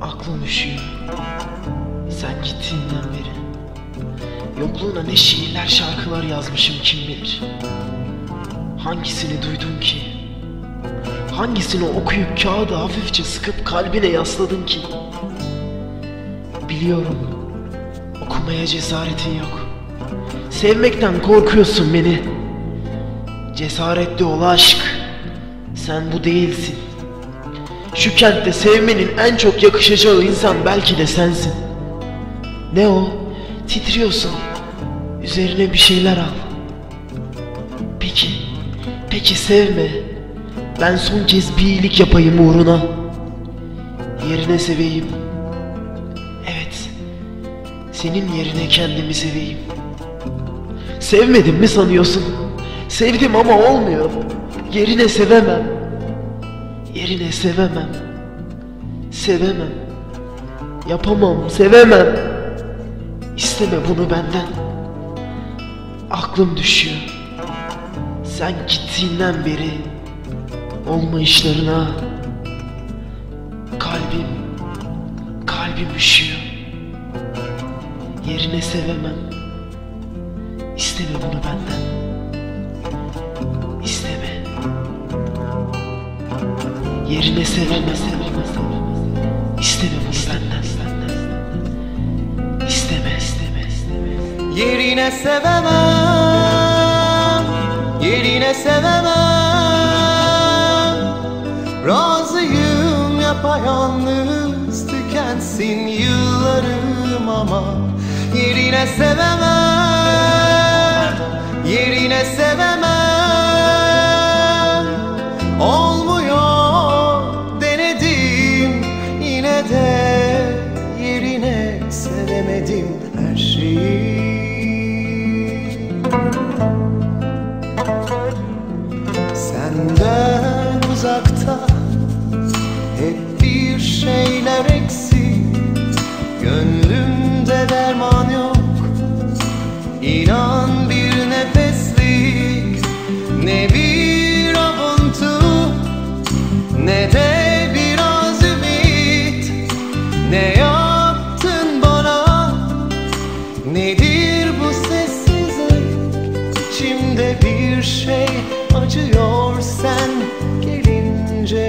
Aklım üşüyor. Sen gittiğinden beri. Yokluğuna ne şiirler şarkılar yazmışım kim bilir. Hangisini duydun ki? Hangisini okuyup kağıdı hafifçe sıkıp kalbine yasladın ki? Biliyorum. Okumaya cesaretin yok. Sevmekten korkuyorsun beni. Cesaretli ol aşk. Sen bu değilsin. Şu kentte sevmenin en çok yakışacağı insan belki de sensin. Ne o? Titriyorsun. Üzerine bir şeyler al. Peki, peki sevme. Ben son kez bir iyilik yapayım uğruna. Yerine seveyim. Evet, senin yerine kendimi seveyim. Sevmedim mi sanıyorsun? Sevdim ama olmuyor. Yerine sevemem. Yerine sevemem. Sevemem. Yapamam, sevemem. İsteme bunu benden. Aklım düşüyor. Sen gittiğinden beri olmayışlarına kalbim kalbim üşüyor. Yerine sevemem. İsteme bunu benden. Yerine sevemem. İsteme bunu benden, isteme, isteme. Yerine sevemem Yerine sevemem Razıyım yapayalnız Tükensin yıllarım ama Yerine sevemem Senden uzakta hep bir şeyler eksik. Gönlümde İçimde bir şey acıyor sen gelince